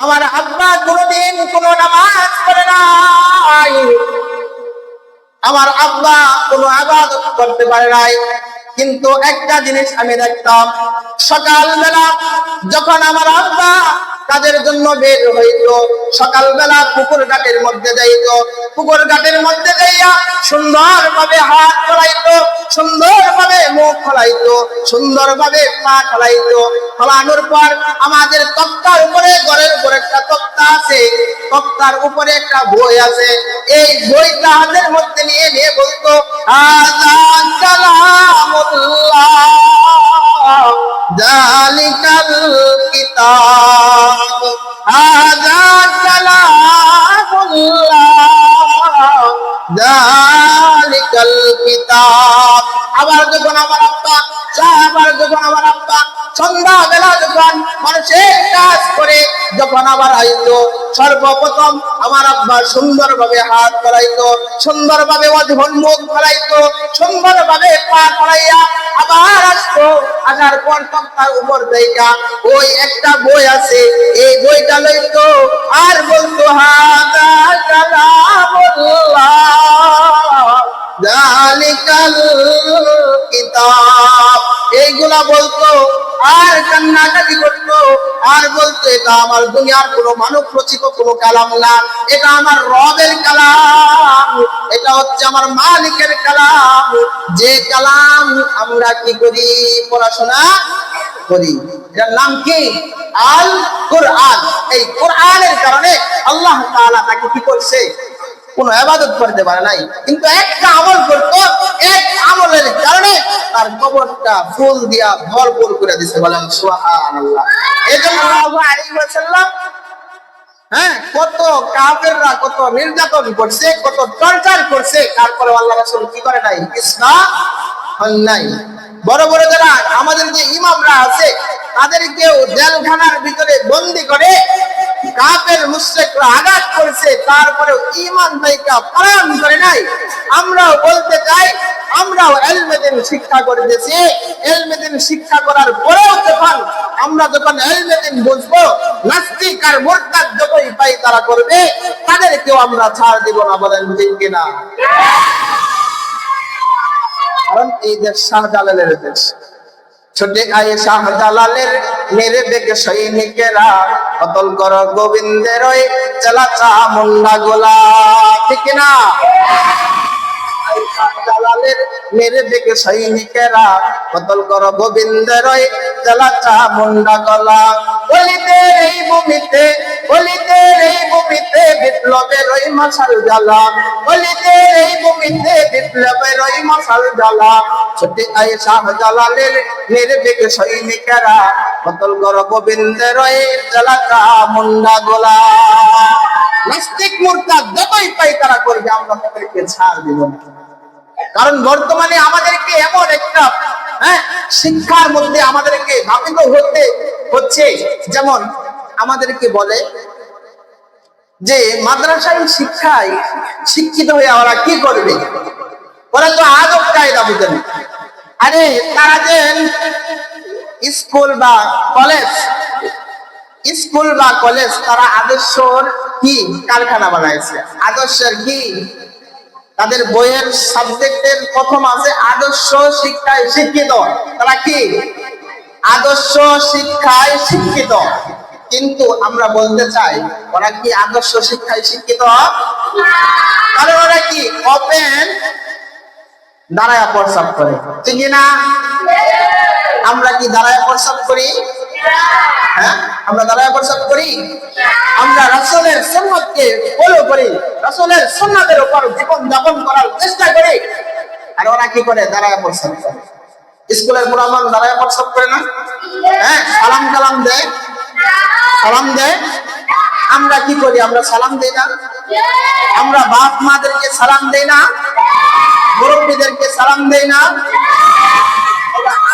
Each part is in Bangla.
আমার আব্বা কোনোদিন কোন নামাজ পড়ে নাই। আমার আব্বা কোনো আবাদ করতে পারে নাই। কিন্তু একটা জিনিস আমি দেখতাম, সকালবেলা যখন আমার আব্বা কাজের জন্য বের হইতো। সকালবেলা পুকুর ঘাটের মধ্যে যাইত। পুকুর ঘাটের মধ্যে যাইয়া সুন্দর ভাবে হাত খোলাইতো সুন্দর ভাবে মুখ খোলাইতো সুন্দর ভাবে পা খোলাইতো। খোলানোর পর আমাদের তক্তার উপরে, ঘরের উপরে একটা তক্তা আছে। তক্তার উপরে একটা বই আছে। এই বইটা হাতের মধ্যে নিয়ে নিয়ে বলতো আজান কালামুল্লাহ আবার যখন আমার আব্বা আবার যখন আমার আব্বা সন্ধ্যা বেলা যখন মানুষের কাজ করে, যখন আবার আইতো, সর্বপ্রথম আমার আব্বা সুন্দর ভাবে হাত ফলাইতো সুন্দর ভাবে অধন মুখ ফলাইতো সুন্দর ভাবে পা ফলাইয়া আবার আসতো। আসার পর তক্তার উপর দেখা ওই একটা বই আছে, এই বইটা লইতো। আর বলতো কালামুল্লাহ জালিকাল এইগুলা বলতো, আর কান্নাকাটি করতো, আর বলতো, এটা আমার দুনিয়ার কোনো মানব রচিত কোনো কালাম না, এটা আমার রবের কালাম, এটা হচ্ছে আমার মালিকের কালাম, যে কালাম আমরা কি করি? পড়াশোনা করি। এটার নাম কি? আল কোরআন এই কোরআনের কারণে আল্লাহ তাকে কি করছে? কোন আবাদত করতে পারে নাই। কিন্তু একটা আমল করতো, এক আমলের কারণে তার কবরটা ফুল দিয়া ভরপুর করে দিছে বলেন এজন্য আল্লাহু আলাইহি ওয়াসাল্লাম হ্যাঁ কত কাফেররা কত নির্যাতন করছে, কত টর্চার করছে তারপরে আল্লাহ রাসূল কি করে নাই? ইসলাম নাই। বড় বড় যারা আমাদের যে ইমামরা আছে তাদেরকেও জেলখানার ভিতরে বন্দি করে কাফের মুশরিকরা আঘাত করেছে তারপরে ইমান তাইকা পালন করে নাই। আমরাও বলতে চাই, আমরাও এলমেদিন শিক্ষা করতেছি। এলমেদিন শিক্ষা করার পরেও যখন আমরা যখন এলমেদিন বুঝব, নাস্তিক আর মোরতাদ যতই পাই তারা করবে, তাদেরকেও আমরা ছাড় দিব না বলেন ঠিক কিনা? কারণ এই দেশ শাহজালালের দেশ। ছোটে আয়ে শাহজালালের মেরে বেগে সৈনিকেরা। অতল কর গোবিন্দের ওই চালাচা মুন্ডা গোলা। ঠিক না আয়ে শাহজালালের মেরে বেগে সৈনিকেরা কতল কর গোবিন্দের চালা চা মুন্ডা গলা। বলিদের এই ভূমিতে বলিদের এই ভূমিতে বিপ্লবের ওই মশাল জ্বালা। বলিদের এই ভূমিতে বিপ্লবের ওই মশাল জ্বালা। ছোটে আয়ে শাহজালালের নির্বিক সৈনিকেরা কতল কর গোবিন্দের ওই চালাচা মুন্ডা গোলা। নাস্তিক মুরতাদ যতই পাই তারা করবে, আমরা তাদেরকে ছাড় দিব না। কারণ বর্তমানে আমাদেরকে এমন একটা হ্যাঁ শিক্ষার মধ্যে আমাদেরকে ভাবিত হতে হচ্ছে যেমন আমাদেরকে বলে যে মাদ্রাসায় শিক্ষায় শিক্ষিত হয়ে ওরা কি করবে? ওরা তো আদব কায়দা বুঝেন। আরে তারা যে স্কুল বা কলেজ, স্কুল বা কলেজ তারা আদর্শর কি কারখানা বানাইছে? আদর্শের কি? তাদের বইয়ের সাবজেক্টের প্রথম আছে আদর্শ শিক্ষায় শিক্ষিত। তারা কি? আদর্শ শিক্ষায় শিক্ষিত। কিন্তু আমরা বলতে চাই, ওরা কি আদর্শ শিক্ষায় শিক্ষিত? ওরা কি ওপেন দাঁড়ায় করে। না? আমরা কি দাঁড়ায় করি? হ্যাঁ? আমরা দাঁড়ায় করি? আমরা উপর জীবন যাপন করার চেষ্টা করি। আর ওরা কি করে? দাঁড়ায় করে। স্কুলের মুরামান দাঁড়ায় প্রস্তাব করে না? হ্যাঁ সালাম কালাম দেয়। সালাম দেয়। আমরা কি করি? আমরা সালাম দেই না। আমরা বাপ মাদেরকে সালাম দেই না। মুরব্বীদেরকে সালাম দেই না।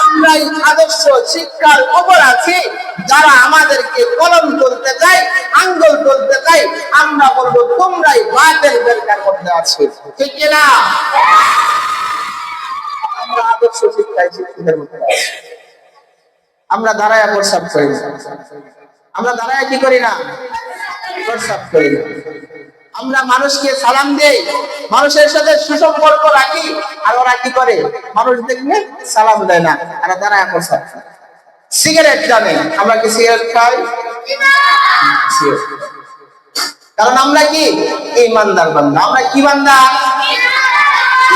আমরাই আদর্শ, শিক্ষার উপর আছি যারা আমাদেরকে কলম তুলতে চাই আঙ্গুল তুলতে চাই আমরা বলব, তোমরাই বাতের বেরকার মধ্যে আছো। ঠিক না আদর্শ শিক্ষায় আমরা দাঁড়ায় করি না। আমরা দাঁড়ায় কি করি না? করি না। আমরা মানুষকে সালাম দেই, মানুষের সাথে সুসম্পর্ক রাখি, আর ওরা কি করে? মানুষ দেখলে সালাম দেয় না, আর তারা এখন সিগারেট জানে, আমরা কি সিগারেট খাই। কারণ আমরা কি? ইমানদার বান্দা। আমরা কি বান্দা?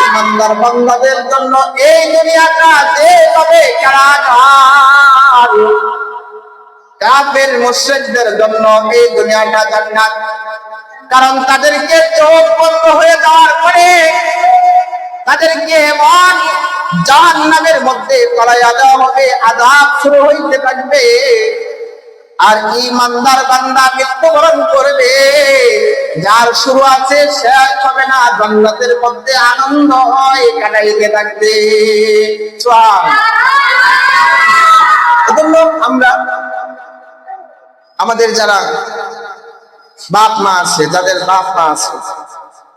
ইমানদার বান্দাদের জন্য এই দুনিয়াটা যেভাবে কারাগার। কাফের মুশরিকদের জন্য এই দুনিয়াটা জান্নাত। কারণ তাদেরকে চোখ বন্ধ হয়ে যাওয়ার পরে তাদেরকে এমন জাহান্নামের মধ্যে পড়াইয়া দেওয়া হবে, আযাব শুরু হইতে থাকবে। আর ইমানদার বান্দা মৃত্যুবরণ করবে। যার শুরু আছে শেষ হবে না। জান্নাতের মধ্যে আনন্দ হয় কাটাইতে থাকবে। আমরা, আমাদের যারা বাপ মা আছে, যাদের বাপ মা আছে,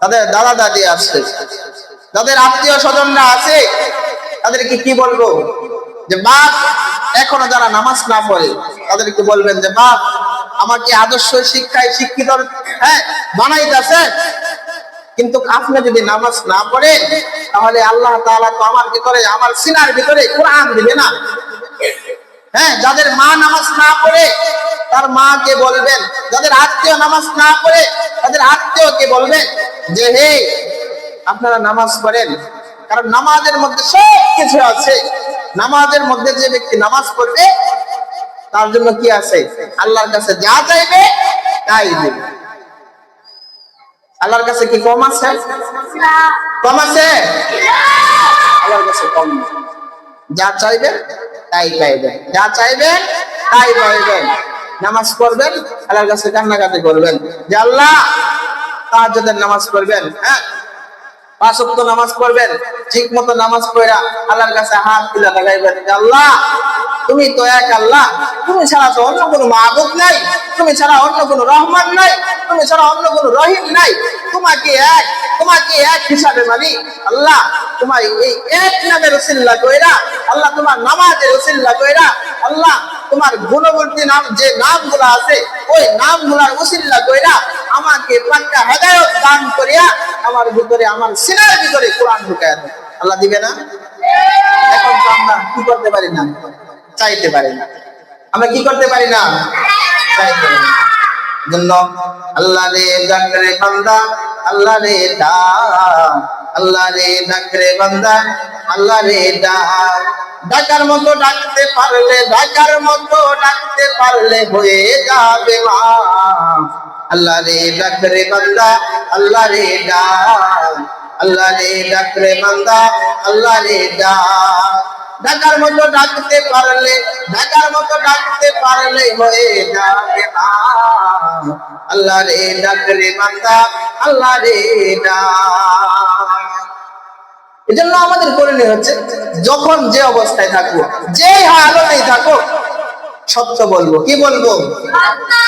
তাদের দাদা দাদি আছে, যাদের আত্মীয় স্বজনরা আছে, তাদেরকে কি বলব? যে বাপ এখনও যারা নামাজ না পড়ে, তাদেরকে বলবেন যে, বাপ, আমাকে আদর্শ শিক্ষায় শিক্ষিত হ্যাঁ বানাইতেছে। কিন্তু আপনি যদি নামাজ না পড়েন, তাহলে আল্লাহ তাআলা তো আমার ভিতরে, আমার সিনার ভিতরে কোরআন দিবে না। হ্যাঁ যাদের মা নামাজ না পড়ে, তার মাকে বলবেন। যাদের আত্মীয় নামাজ না পড়ে, তাদের আত্মীয়কে বলবেন যে, হে, আপনারা নামাজ পড়েন। কারণ নামাজের মধ্যে সব কিছু আছে। নামাজের মধ্যে যে ব্যক্তি নামাজ পড়বে, তার জন্য কি আছে? আল্লাহর কাছে যা চাইবে, তাই দেবে। আল্লাহর কাছে কি কম আছে? কম আছে? আল্লাহর কাছে কম যা চাইবেন তাই পাইবেন যা চাইবেন তাই পাইবেন নামাজ পড়বেন, আল্লাহর কাছে কান্নাকাটি করবেন। যে আল্লাহ, তাহাজ্জুদের নামাজ পড়বেন হ্যাঁ? পাঁচ নামাজ পড়বেন ঠিক মতো নামাজ পড়া, আল্লাহর কাছে হাত তুলে লাগাইবেন আল্লাহ, তুমি তো এক আল্লাহ, তুমি ছাড়া তো অন্য কোনো মাহবুব নাই, তুমি ছাড়া অন্য কোনো রহমান নাই, তুমি ছাড়া অন্য কোনো রহিম নাই, তোমাকে এক তোমাকে এক হিসাবে মানি, আল্লাহ, তোমার এই এক নামের উসিল্লা কইরা, আল্লাহ, তোমার নামাজের উসিল্লা কইরা, আল্লাহ, তোমার গুণবর্তী নাম, যে নামগুলো আছে, ওই নামগুলার উসিল্লা কইরা আমাকে পাক্কা হেদায়ত দান করিয়া আমার ভিতরে, আমার সিনার ভিতরে কোরআন ঢুকায় দেয় আল্লাহ দিবে না? এখন তো আমরা কি করতে পারি না? চাইতে পারি না। আমরা কি করতে পারি না? চাইতে পারি না। জন্য আল্লাহ রে ডাকরে বান্দা, আল্লাহ রে ডাক, আল্লাহ রে ডাকরে বান্দা, আল্লাহ রে ডাক। ডাকার মতো ডাকতে পারলে, ডাকার মতো ডাকতে পারলে হয়ে যাবে মা। আল্লাহ রে ডাকরে বান্দা, আল্লাহ রে ডাক, আল্লাহ রে ডাকরে বান্দা, আল্লাহ রে ডাক। ডাকার মতো ডাকতে পারলে ডাকার মতো ডাকতে পারলে হয়ে যাবে আল্লাহ রে ডাকরে বান্দা, আল্লাহ রে ডাক। এজন্য আমাদের করণীয় হচ্ছে, যখন যে অবস্থায় থাকব যে হালতেই থাকো সত্য বলব। কি বলব?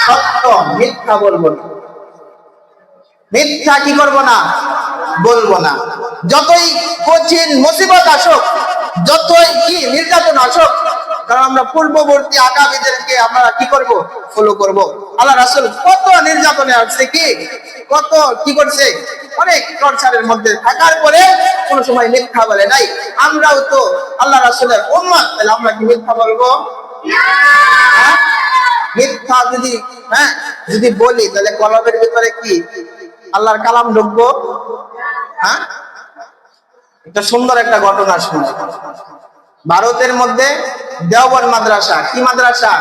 সত্য, মিথ্যা বলব না। মিথ্যা কি করব না? বলব না। যতই কঠিন মুসিবত আসুক, যতই কি নির্যাতন আসুক, কারণ আমরা পূর্ববর্তী আগামীদেরকে আমরা কি করব? ফলো করব। আল্লাহ রাসূল কত নির্যাতনে আসছে কি? কত কি করছে? অনেক টর্চারের মধ্যে থাকার পরে কোনো সময় মিথ্যা বলে নাই। আমরাও তো আল্লাহ রাসূলের উম্মত, তাহলে আমরা কি মিথ্যা বলব? মিথ্যা যদি হ্যাঁ? যদি বলি, তাহলে কলমের ভিতরে কি? আল্লাহর কালাম ঢুকবো? হ্যাঁ? একটা সুন্দর একটা ঘটনা শুনে। ভারতের মধ্যে দেওবন মাদ্রাসা, কি মাদ্রাসা?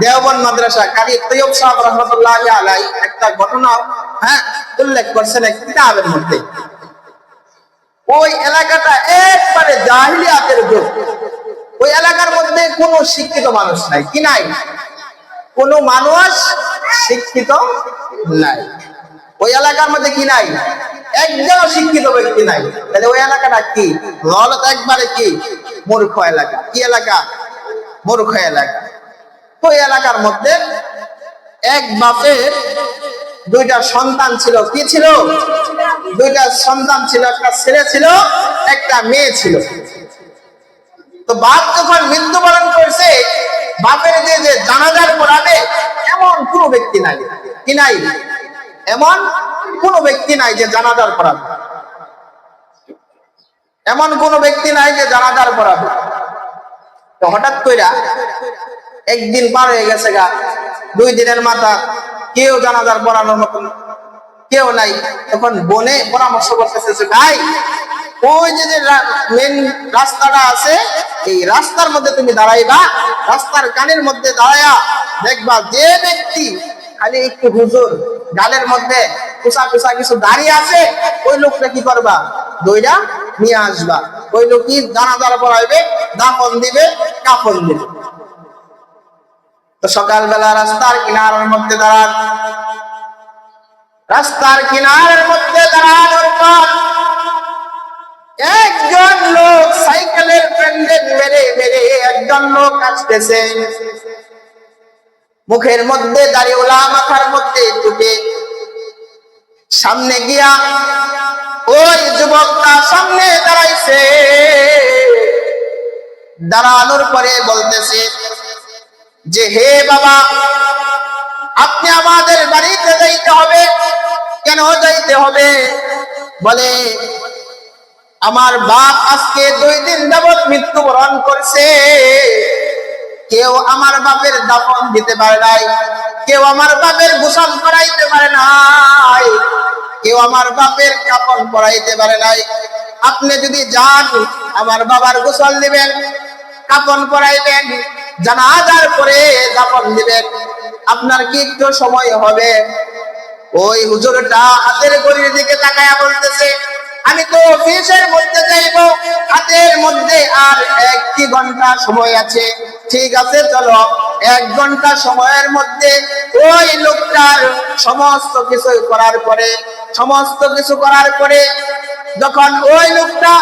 দেওবন মাদ্রাসা। কারি তৈয়ব সাহেব রহমতুল্লাহ আলাই একটা ঘটনা হ্যাঁ উল্লেখ করছেন এক কিতাবের মধ্যে। ওই এলাকাটা একবারে জাহিলিয়াতের যুগ। ওই এলাকার মধ্যে কোনো শিক্ষিত মানুষ নাই। কি নাই? কোনো মানুষ শিক্ষিত নাই। ওই এলাকার মধ্যে কি নাই? একজন শিক্ষিত ব্যক্তি নাই। তাহলে ওই এলাকাটা কি? গলত একবারে কি? মূর্খ এলাকা। কি এলাকা? মূর্খ এলাকা। ওই এলাকার মধ্যে এক বাপের দুইটা সন্তান ছিল। কি ছিল? দুইটা সন্তান ছিল, একটা ছেলে ছিল, একটা মেয়ে ছিল। তো বাপ যখন মৃত্যুবরণ করছে, বাপের যে যে জানাজার পড়াবে, এমন কোনো ব্যক্তি নাই। কি নাই? এমন কোনো ব্যক্তি নাই যে জানাজার পড়াবে। এমন কোনো ব্যক্তি নাই যে জানাজার পড়াবে। তো হঠাৎ কইরা একদিন পার হয়ে গেছে গা, দুই দিনের মাথা কেউ জানাজার পড়ানোর মতন কেউ নাই। তখন বনে পরামর্শ করতেছে ভাই, ওই যে মেন রাস্তাটা আছে, এই রাস্তার মধ্যে তুমি দাঁড়াইবা। রাস্তার কানের মধ্যে দাঁড়ায়া দেখবা যে ব্যক্তি খালি একটু হুজুর, গালের মধ্যে কুসা কুসা কিছু দাঁড়িয়ে আছে, ওই লোকটা কি করবা? দইরা নিয়ে আসবা। ওই লোকই জানাজার পড়াইবে, দাফন দিবে, কাফন দিবে। তো সকালবেলা রাস্তার কিনারের মধ্যে দাঁড়ান। রাস্তার কিনারের মধ্যে দাঁড়ানোর পর একজন লোক সাইকেলের প্যান্ডেল মেরে মেরে একজন লোক আসতেছে। মুখের মধ্যে দাড়িওয়ালা মাথার মধ্যে টুপে। সামনে গিয়া ওই যুবকটা সামনে দাঁড়াইছে। দাঁড়ানোর পরে বলতেছে যে, হে বাবা আপনি আমাদের বাড়িতে যাইতে হবে। কেন যাইতে হবে? বলে, আমার বাপ আজকে দুই দিন যাবৎ মৃত্যুবরণ করছে। কেউ আমার বাপের দাফন দিতে পারে নাই। কেউ আমার বাপের গোসল করাইতে পারে নাই। কেউ আমার বাপের কাপন পরাইতে পারে নাই। আপনি যদি যান, আমার বাবার গোসল দিবেন কাপন পরাইবেন, জানাজার পরে দাফন দিবেন। আপনার কি একটু সময় হবে? ওই হুজুরটা হাতের ঘড়ির দিকে তাকায়া বলতেছে, আমি তো অফিসের মধ্যে যাইব, হাতের মধ্যে আর একটি ঘণ্টা সময় আছে। ঠিক আছে, চলো। এক ঘণ্টা সময়ের মধ্যে ওই লোকটার সমস্ত কিছু করার পরে, সমস্ত কিছু করার পরে যখন ওই লোকটা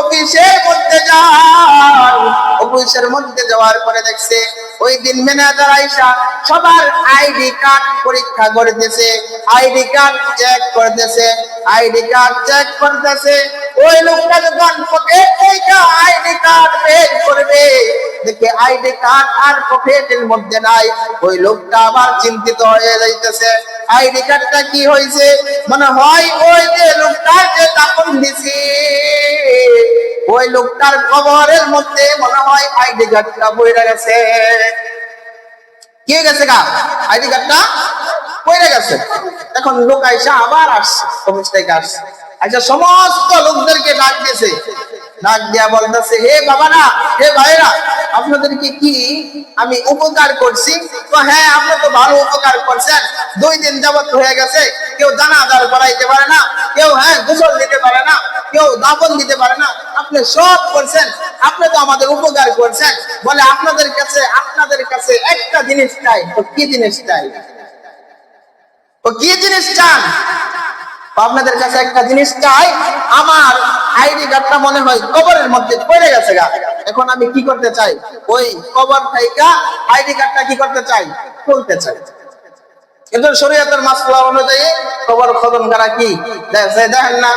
অফিসের মধ্যে যান অফিসের মধ্যে যাওয়ার পরে দেখছে, ওই দিন ম্যানেজার আইসা সবার আইডি কার্ড পরীক্ষা করতেছে, আইডি কার্ড চেক করতেছে, আইডি কার্ড চেক করতেছে। ওই লোকটা যখন পকেট থেকে আইডি কার্ড বের করবে, দেখে আইডি কার্ড আর পকেটের মধ্যে নাই। ওই লোকটা আবার চিন্তিত হয়ে যাইতেছে, আইডি কার্ডটা কি হয়েছে মনে হয় ওই যে লোকটা যে দাপন দিছি ওই লোকটার খবরের মধ্যে মনে হয় আইডি কার্ডটা বইরা গেছে। কে গেছে গা? আইডি কার্ডটা পড়ে গেছে। এখন লোক আইসা আবার আসছে, অফিস আসছে। আচ্ছা সমস্ত লোকদেরকে ডাক দিয়েছে। ডাক দিয়া বলতেছে, হে বাবারা, হে ভাইরা আপনাদেরকে কি আমি উপকার করছি? তো হ্যাঁ আপনি তো ভালো উপকার করছেন। দুই দিন যাবত হয়ে গেছে, কেউ জানাজার করাইতে পারে না, কেউ হ্যাঁ গোসল দিতে পারে না, কেউ দাপন দিতে পারে না। আপনি সব করছেন, আপনি তো আমাদের উপকার করছেন। বলে, আপনাদের কাছে আপনাদের কাছে একটা জিনিস চাই। তো কি জিনিস চাই? ও কি জিনিস চান? আপনাদের কাছে একটা জিনিস চাই, আমার আইডি কার্ডটা মনে হয় কবরের মধ্যে পড়ে গেছে গা। এখন আমি কি করতে চাই? ওই কবর থেকে আইডি কার্ডটা কি করতে চাই? খুলতে চাই। কিন্তু শরীয়তের মাসলা অনুযায়ী কবর করা কি? দেখেন না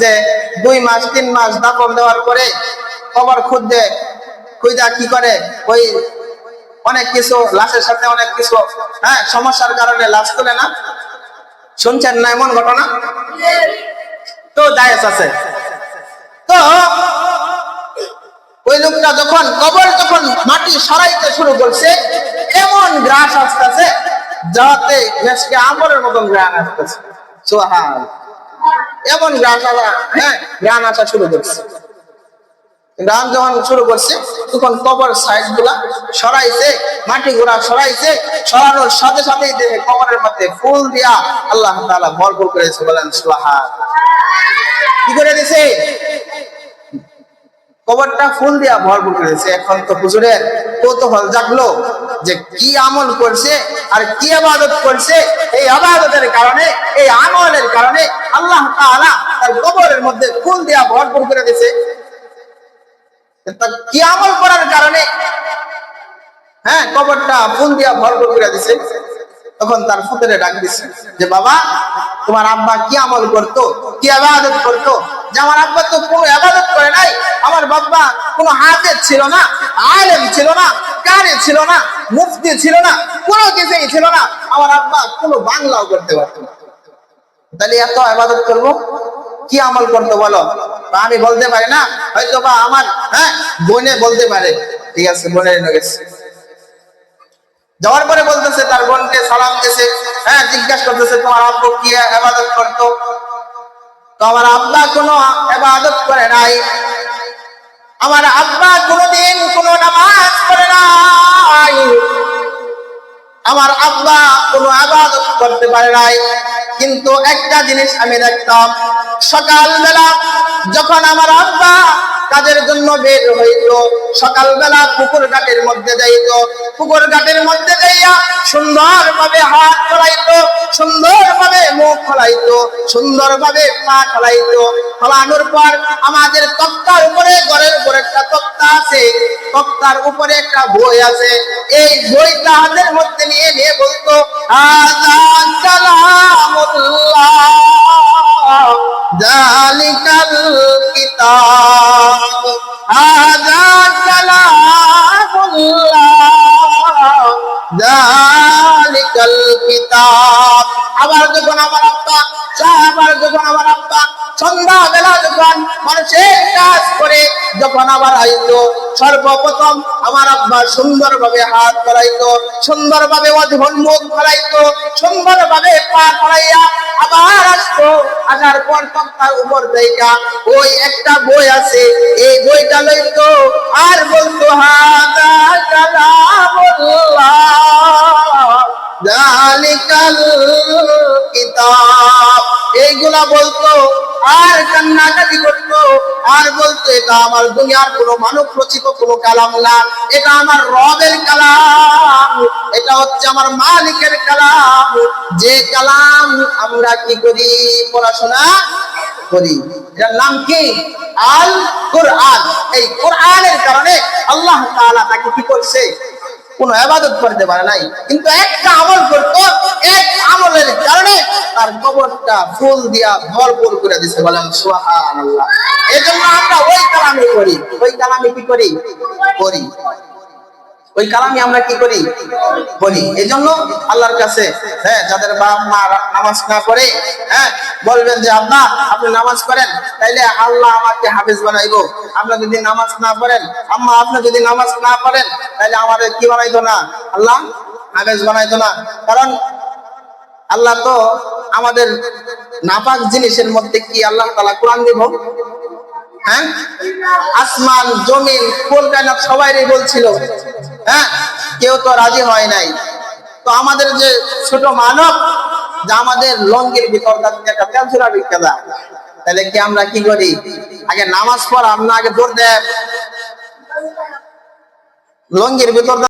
যে দুই মাস, তিন মাস দাপন দেওয়ার পরে কবর খুঁজতে, খুঁজা কি করে? ওই অনেক কিছু, লাশের সাথে অনেক কিছু হ্যাঁ সমস্যার কারণে লাশ তোলে না। শুনছেন না এমন ঘটনা? তো জায়েজ আছে। তো ওই লোকটা যখন কবর যখন মাটি সরাইতে শুরু করছে, এমন গ্রাস আসতেছে যাতে দেশকে আমরের মতন আসতেছে। সোহান এমন গ্রাস আসা হ্যাঁ আসা শুরু করছে। যখন শুরু করছে, তখন কবর সাইডগুলা সরাইছে মাটি গুলা সরাইছে, সরানোর সাথে দেখে কবরের মধ্যে ফুল দিয়া আল্লাহ ভরপুর করেছে বলেন সুবহান কি করে দিছে? কবরটা ফুল দিয়া ভরপুর করেছে। এখন তো হুজুরের কৌতূহল জাগলো যে কি আমল করছে আর কি আবাদত করছে। এই আবাদতের কারণে, এই আমলের কারণে আল্লাহ তাআলা তার কবরের মধ্যে ফুল দিয়া ভরপুর করে দিছে। কি আমল করার কারণে? হ্যাঁ কবরটা ফুল দিয়া ভরপুর করে দিছে। তখন তার ফুতেরে ডাক দিছে যে, বাবা, তোমার আব্বা কি আমল করতো? কি আবাদত করতো? যে, আমার আব্বা তো কোনো আবাদত করে নাই। আমার বাবা কোনো হাফেজ ছিল না, আলেম ছিল না কারে ছিল না, মুফতি ছিল না, কোনো কিছুই ছিল না। আমার আব্বা কোনো বাংলাও করতে পারতো না। তাহলে এত আবাদত করব? কি আমল করতো বলো? আমি বলতে পারি না? হয়তো বা আমার হ্যাঁ বোনে বলতে পারে। ঠিক আছে বোনের গেছে। যাওয়ার পরে বলতেছে, তার বোনকে সালাম দিয়েছে। হ্যাঁ জিজ্ঞাসা করতেছে, তোমার আব্বু কি আবাদত করতো? তো আমার আব্বা কোনো আবাদত করে নাই। আমার আব্বা কোনোদিন কোনো নামাজ পড়ে নাই। আমার আব্বা কোনো আবাদত করতে পারে নাই। কিন্তু একটা জিনিস আমি দেখতাম, সকালবেলা যখন আমার আব্বা কাজের জন্য বের হইতো। সকালবেলা পুকুর ঘাটের মধ্যে যাইতো। পুকুর ঘাটের মধ্যে যাইয়া সুন্দরভাবে হাত ফলাইতো সুন্দরভাবে মুখ ফলাইতো সুন্দরভাবে পা ফলাইতো ফলানোর পর আমাদের তক্তার উপরে, ঘরের উপরে একটা তক্তা আছে। তক্তার উপরে একটা বই আছে। এই বইটা হাতের মধ্যে নিয়ে নিয়ে বলতো আজান কালামুল্লাহ আবার যখন আমার আব্বা আবার যখন আমার আব্বা সন্ধ্যা বেলা যখন মানুষের কাজ করে, যখন আবার আইতো সর্বপ্রথম আমার আব্বা সুন্দর ভাবে হাত করাইতো সুন্দর ভাবে অধীন মুখ করাইতো সুন্দর ভাবে পা করাইয়া আবার আসতো আসার পর তক্তার উপর দেখা ওই একটা বই আছে, এই বইটা লইতো, আর বলতো, হাদা কালামুল্লাহ এইগুলা বলতো, আর কান্নাকাটি করতো, আর বলতো, এটা আমার দুনিয়ার কোনো মানব রচিত কোনো কালাম না, এটা আমার রবের কালাম, এটা হচ্ছে আমার মালিকের কালাম, যে কালাম আমরা কি করি? পড়াশোনা করি। এটার নাম কি? আল কোরআন এই কোরআনের কারণে আল্লাহ তাকে কি করছে? কোনো আবাদত করতে পারে নাই। কিন্তু একটা আমল করতো এক আমলের কারণে তার কবরটা ফুল দিয়া ভরপুর করে দিছে বলেন সোহান এই এজন্য আমরা ওই কালামি করি। ওই কালামি কি করি? করি। ওই কালামে আমরা কি করি? বলি। এই জন্য আল্লাহর কাছে হ্যাঁ যাদের বাপ মা নামাজ না পড়ে হ্যাঁ বলবেন যে, আব্বা, আপনি নামাজ করেন তাইলে আল্লাহ আমাকে হাফেজ বানাইবো। আপনি যদি নামাজ না পড়েন, আম্মা, আপনি যদি নামাজ না পড়েন, তাইলে আমাদের কি বানাইতো না? আল্লাহ হাফেজ বানাইতো না। কারণ আল্লাহ তো আমাদের নাপাক জিনিসের মধ্যে কি আল্লাহ তালা কোরআন দিব? হ্যাঁ? আসমান, জমিন, কোন কায়নাত সবাইরই বলছিল। হ্যাঁ? কেউ তো রাজি হয় নাই। তো আমাদের যে ছোট মানব, যে আমাদের লঙ্গের ভিতর একটা তেলচুরা তাহলে কি আমরা কি করি? আগে নামাজ পড়া, আমরা আগে দৌড় দেব লঙ্গির ভিতর